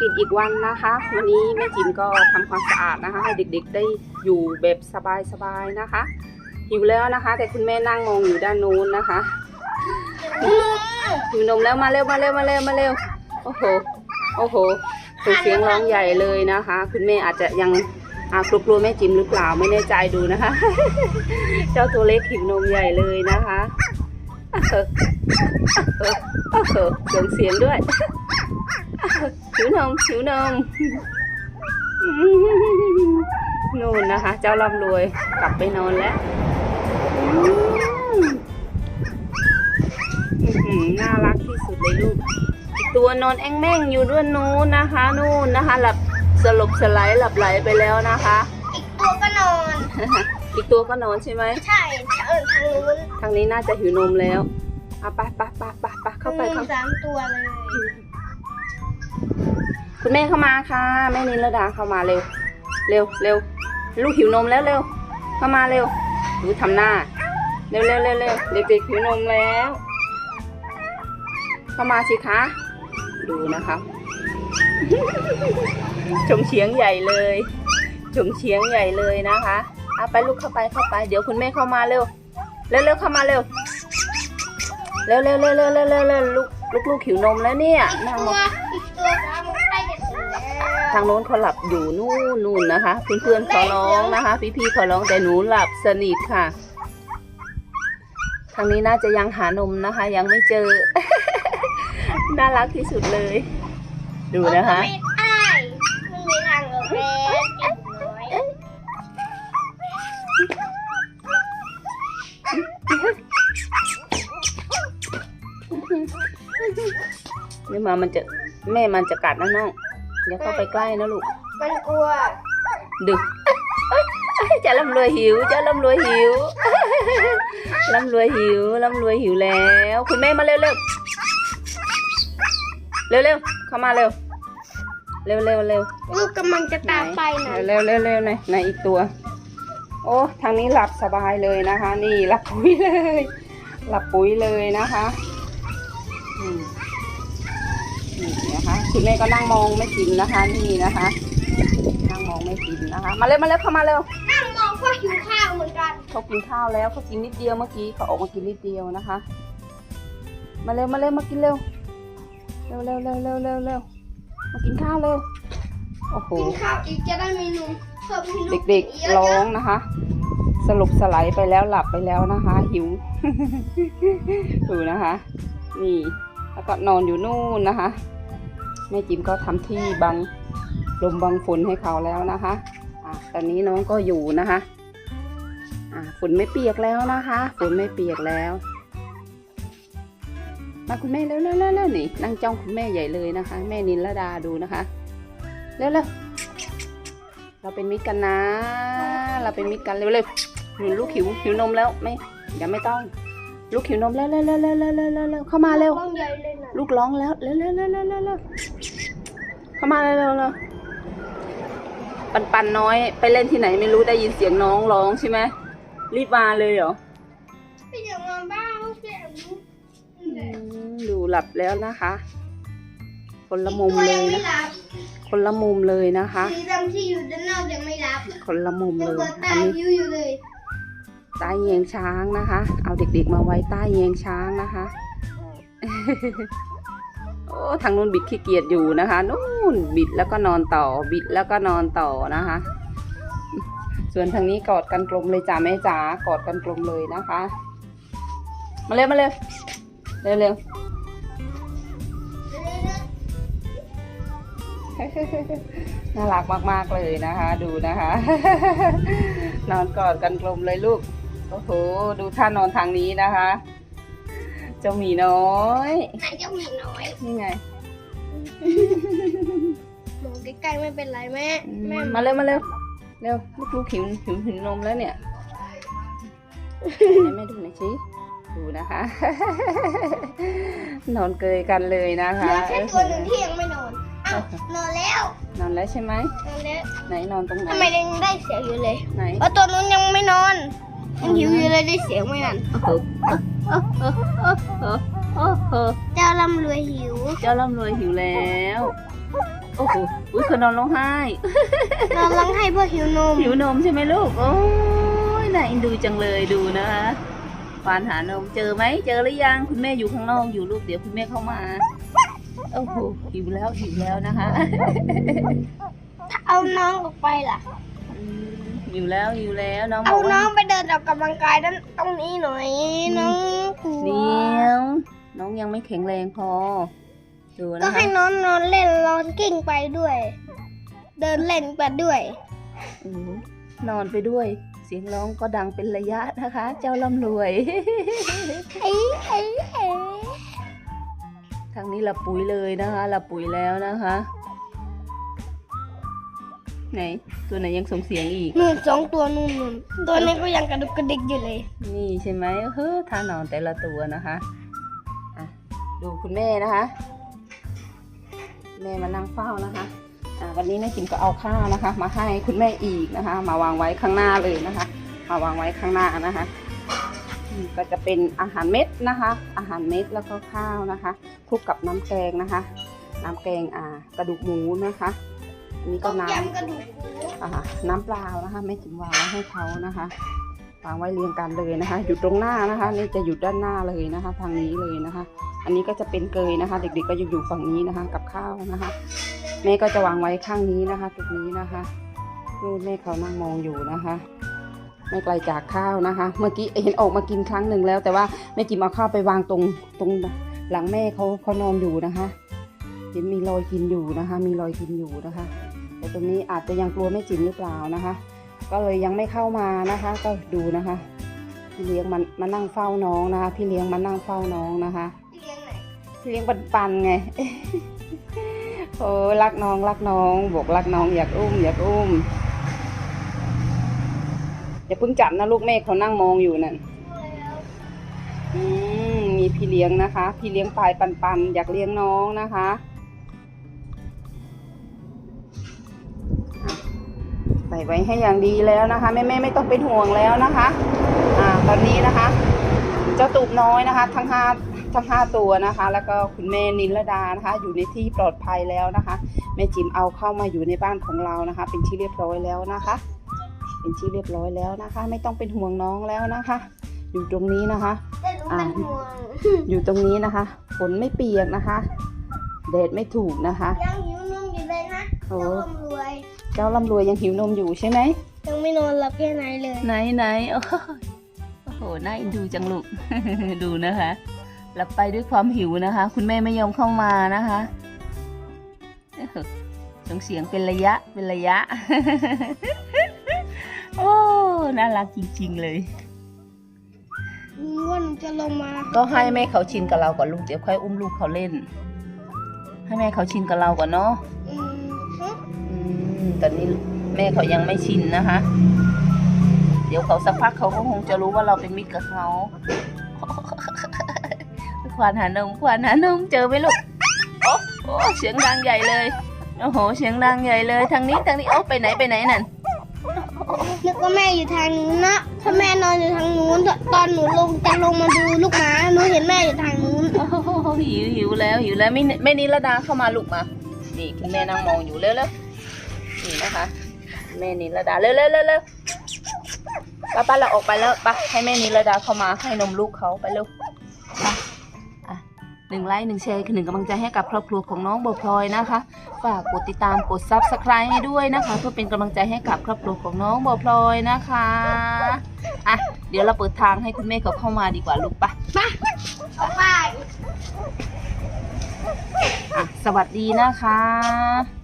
ภารกิจอีกวันนะคะ วันนี้แม่จิมก็ทำความสะอาดนะคะ ให้เด็กๆได้อยู่แบบสบายๆนะคะหิวแล้วนะคะ แต่คุณแม่นั่งมองอยู่ด้านนู้นนะคะหิวนมแล้วมาเร็วมาเร็วมาเร็วมาเร็วโอ้โหโอ้โหส่งเสียงร้องใหญ่เลยนะคะ คุณแม่อาจจะยังอ่ากลัวๆแม่จิมหรือเปล่าไม่แน่ใจดูนะคะ เจ้าตัวเล็กหิวนมใหญ่เลยนะคะเออเออเออเออส่งเสียงด้วย หิวนมหิวนมนู่นนะคะ เจ้าร่ำรวยกลับไปนอนแล้วอืมอื้อหือน่ารักที่สุดเลยลูกอีกตัวนอนแองแม่งอยู่ด้วยนู้นนะคะ นู่นนะคะ หลับสลบสไลด์หลับไหลไปแล้วนะคะ อีกตัวก็นอน อีกตัวก็นอนใช่ไหมใช่จะเอินทางนู้นทางนี้น่าจะหิวนมแล้วเอาไปไปไปไปไปเข้าไปมีเข้าสามตัวเลย คุณแม่เข้ามาค่ะแม่นินระดาเข้ามาเร็ว เร็วเร็วลูกหิวนมแล้วเร็ว เข้ามาเร็วดูทำหน้า เร็วเร็วเร็วเร็วเด็กๆหิวนมแล้ว เข้ามาสิคะ ดูนะคะชมเฉียงใหญ่เลยชมเฉียงใหญ่เลยนะคะเอาไปลูกเข้าไปเข้าไป เดี๋ยวคุณแม่เข้ามาเร็วเร็วเร็วเข้ามาเร็วเร็วเร็วเร็วเร็วเร็วเร็วลูกลูกลูกหิวนมแล้วเนี่ยนั่งตัลวงอีกตัว ทางโน้นเขาหลับอยู่นู่นนู่นนะคะ เพื่อนๆเขาร้องนะคะ พี่ๆเขาร้องแต่หนูหลับสนิทค่ะ ทางนี้น่าจะยังหานมนะคะ ยังไม่เจอ น่ารักที่สุดเลย ดูนะคะไม่ได้มันมีทางออกแล้วเจ็บน้อยเดี๋ยวมามันจะแม่มันจะกัดนะน้อง อย่าเข้าไปใกล้นะลูก มันกลัว ดึกจะร่ำรวยหิวจะร่ำรวยหิวร่ำรวยหิวร่ำรวยหิวแล้ว คุณแม่มาเร็วเร็วเร็วเร็วเข้ามาเร็ว เร็วเร็วเร็วลูกกำลังจะตามไปนะเร็วเร็วเร็วไหนไหนอีกตัว โอ้ทางนี้หลับสบายเลยนะคะ นี่หลับปุ๋ยเลย หลับปุ๋ยเลยนะคะอืม นี่นะคะคุณแม่ก็นั่งมองไม่กินนะคะนี่นะคะ นั่งมองไม่กินนะคะ มาเร็วมาเร็วเข้ามาเร็วนั่งมองก็หิวข้าวเหมือนกันเขากินข้าวแล้วเขากินนิดเดียวเมื่อกี้เขาออกมากินนิดเดียวนะคะ มาเร็วมาเร็วมากินเร็วเร็วเร็วเร็วเร็วเร็วเร็วมากินข้าวเร็วโอ้โหกินข้าวอีกจะได้มีนมเพิ่มให้ลูกเด็กเยๆร้ออะงนะคะสลบสไลด์ไปแล้วหลับไปแล้วนะคะ หิวดูนะคะ นี่ แล้วก็นอนอยู่นู่นนะคะแม่จิมก็ทำที่บังลมบังฝนให้เขาแล้วนะคะอะตอนนี้น้องก็อยู่นะคะอะฝนไม่เปียกแล้วนะคะฝนไม่เปียกแล้วมาคุณแม่เร็วเร็วเร็วนี่นั่งจ้องคุณแม่ใหญ่เลยนะคะ แม่นินละดาดูนะคะเร็วเร็วเราเป็นมิตรกันนะ เราเป็นมิตรกันเร็วเร็วหนูลูกหิวหิวนมแล้วไม่อย่าไม่ต้อง ลูกหิวนมแล้วเร็วเร็วเร็วเร็วเร็วเร็วเร็วเข้ามาเร็ว ต้องใหญ่เลยนะลูกร้องแล้วเร็วเร็วเร็วเร็วเร็วเร็วเข้ามาเร็วเร็วเร็วปันปันน้อยไปเล่นที่ไหนไม่รู้ได้ยินเสียงน้องร้องใช่ไหมรีบมาเลยเหรอไปเดี๋ยวมาบ้านลูกเสียลูกอืมดูหลับแล้วนะคะ คนละมุมเลยไม่นะรับคนละมุมเลยนะคะสีดำที่อยู่ด้านนอกยังไม่รับ คนละมุมยังเลยเปิดตาอันนี้ยิ้วอยู่เลย ใต้เยียงช้างนะคะ เอาเด็กๆมาไว้ใต้เยียงช้างนะคะ โอ้ทางนู้นบิดขี้เกียจอยู่นะคะ นู่นบิดแล้วก็นอนต่อ บิดแล้วก็นอนต่อนะคะ ส่วนทางนี้กอดกันกลมเลยจ้าแม่จ๋ากอดกันกลมเลยนะคะ มาเร็วมาเร็วเร็วเร็วน่ารักมาก ๆ เลยนะคะ ดูนะคะ นอนกอดกันกลมเลยลูก โอ้โห ดูท่านอนทางนี้นะคะ เจ้าหมีน้อย ไหนเจ้าหมีน้อย นี่ไง มองใกล้ๆไม่เป็นไรแม่อืมแม่มาเร็วมาเร็ว เร็วลูกลูกหิวหิวหิวนมแล้วเนี่ยให้แม่ดูหน่อยสิดูนะคะ นอนเกยกันเลยนะเหลืคะอแค่ตัวหนึ่งที่ยังไม่นอนอ้าวนอนแล้ว นอนแล้วใช่ไหมนอนแล้ว ไหนนอนตรงไหนทำไมยังได้เสียงอยู่เลย ไหนเพราะตัวนู้นยังไม่นอน ยังหิวอยู่เลยได้เสียงไม่นั่นโอ้โหโอ้โหโอ้โหโอ้โหเจ้าร่ำรวยหิว เจ้าร่ำรวยหิวแล้วเโอ้โหอุ้ยคือนอนร้องไห้นอนร้องไห้เพราะหิวนม หิวนมใช่ไหมลูก โอ้ยน่าเอินดูจังเลยดูนะคะควานหานมเจอไหมเจอหรือยังคุณแม่อยู่ข้างนอกอยู่ลูกเดี๋ยวคุณแม่เข้ามาโอ้โหหิวแล้วหิวแล้วนะคะถ้าเอาน้องออกไปล่ะ อืมหิวแล้วหิวแล้วน้องบเอาอกน้อว่างไปเดินออกกำลังกายด้านตรงนี้หน่อยน้องกลัวเดี๋ยว น้องยังไม่แข็งแรงพอ ดูก็นะให้คะน้องนอนเล่นนอนกิ้งไปด้วย เดินเล่นไปด้วย โอ้โหนอนไปด้วย เสียงร้องก็ดังเป็นระยะนะคะ เจ้าล่ำรวย เอ้ยเอ้ยเอ้ยทางนี้ละปุ๋ยเลยนะคะละปุ๋ยแล้วนะคะ ไหน ตัวไหนยังส่งเสียงอีก นู่นสองตัวนู่นนู่นตัวนี้ก็ยังกระดุกกระดิกอยู่เลย นี่ใช่ไหมเฮ้อท่านอนแต่ละตัวนะคะอะดูคุณแม่นะคะ แม่มานั่งเฝ้านะคะอะวันนี้แม่จิมก็เอาข้าวนะคะ มาให้คุณแม่อีกนะคะ มาวางไว้ข้างหน้าเลยนะคะ มาวางไว้ข้างหน้านะคะอืมก็จะเป็นอาหารเม็ดนะคะ อาหารเม็ดแล้วก็ข้าวนะคะคลุกกับน้ำแกงนะคะ น้ำแกงอ่ากระดูกหมูนะคะอั นนี้ต้ก็มน้ยำกระดูกหมูำอ่าน้ำเปล่านะคะแม่จิมวางไว้ให้เขานะคะวางไว้เรียงกันเลยนะคะ อยู่ตรงหน้านะคะ นี่จะอยู่ด้านหน้าเลยนะคะ ทางนี้เลยนะคะ อันนี้ก็จะเป็นเกยนะคะ เด็กๆก็จะอยู่ฝั่งนี้นะคะ กับข้าวนะคะแม่ก็จะวางไว้ข้างนี้นะคะตรงนี้นะคะนู่นแม่เขานั่งมองอยู่นะคะไม่ไกลจากข้าวนะคะ เมื่อกี้เห็นออกมากินครั้งหนึ่งแล้ว แต่ว่าแม่จิมเอาข้าวไปวางตรงตรงหลังแม่เขาเขานอนอยู่นะคะเห็นมีรอยกินอยู่นะคะ มีรอยกินอยู่นะคะ แต่ตรงนี้อาจจะยังกลัวแม่จิมหรือเปล่านะคะ ก็เลยยังไม่เข้ามานะคะ ก็ดูนะคะ พี่เลี้ยงมันมานั่งเฝ้าน้องนะคะ พี่เลี้ยงมานั่งเฝ้าน้องนะคะเลี้ยงไหนพี่เลี้ยงปันปันๆไงโอ้รักน้องรักน้องบอกรักน้องอยากอุ้มอยากอุ้มอย่าเพิ่งจับนะลูกแม่เขานั่งมองอยู่นั่นอืมมีพี่เลี้ยงนะคะ พี่เลี้ยงปลายปันปันๆอยากเลี้ยงน้องนะคะ ใส่ไว้ให้อย่างดีแล้วนะคะแม่แม่ๆไม่ต้องเป็นห่วงแล้วนะคะอ่าตอนนี้นะคะ เจ้าตูบน้อยนะคะ ทั้งห้าทั้งห้าตัวนะคะ แล้วก็คุณแม่นินรดานะคะ อยู่ในที่ปลอดภัยแล้วนะคะแม่จิมเอาเข้ามาอยู่ในบ้านของเรานะคะ เป็นที่เรียบร้อยแล้วนะคะ เป็นที่เรียบร้อยแล้วนะคะ ไม่ต้องเป็นห่วงน้องแล้วนะคะ อยู่ตรงนี้นะคะแต่หนูเป็นห่วงอยู่ตรงนี้นะคะฝนไม่เปียกนะคะแดดไม่ถูกนะคะยังหิวนมอยู่เลยนะโอ้เจ้าลำรวย เจ้าร่ำรวยยังหิวนมอยู่ใช่ไหม ยังไม่นอนหลับแค่ไหนเลย ไหนไหนโอ้โหโอ้โหน่าเอ็นดูจังลูก ดูนะคะหลับไปด้วยความหิวนะคะ คุณแม่ไม่ยอมเข้ามานะคะเออส่งเสียงเป็นระยะเป็นระยะ โอ้น่ารักจริง ๆ เลยว่าหนูจะลงมา ก็ให้แม่เขาชินกับเราก่อนลูกเดี๋ยวค่อยอุ้มลูกเขาเล่น ให้แม่เขาชินกับเราก่อนเนาะอืมฮึอืม ตอนนี้แม่เขายังไม่ชินนะคะ เดี๋ยวเขาสักพักเขาก็คงจะรู้ว่าเราเป็นมิตรกับเขาควานหานมควานหานมเจอไหมลูกโอ้โอ้เสียงดังใหญ่เลยโอ้โหเสียงดังใหญ่เลยทางนี้ทางนี้โอ้ไปไหนไปไหนนั่นนึกว่าแม่อยู่ทางนู้นนะถ้าแม่นอนอยู่ทางนู้นตอนหนูลงจะลงมาดูลูกหมาหนูเห็นแม่อยู่ทางนู้นโอ้โหหิวหิวแล้วหิวแล้วไม่แม่นิรดาเข้ามาลูกมานี่คุณแม่นั่งมองอยู่เร็วเร็ว นี่นะคะแม่นิรดาเร็วเร็วเร็วเร็วป้าป้าเราออกไปแล้วไปให้แม่นิรดาเข้ามาให้นมลูกเขาไปเร็วไปอะหนึ่งไลค์หนึ่งแชร์คือหนึ่งกำลังใจให้กับครอบครัวของน้องโบวพลอยนะคะ ฝากกดติดตามกดซับสไคร b e ให้ด้วยนะคะ เพื่อเป็นกำลังใจให้กับครอบครัวของน้องโบวพลอยนะคะอะเดี๋ยวเราเปิดทางให้คุณแม่เขาเข้ามาดีกว่าลูกปะไปอะสวัสดีนะคะ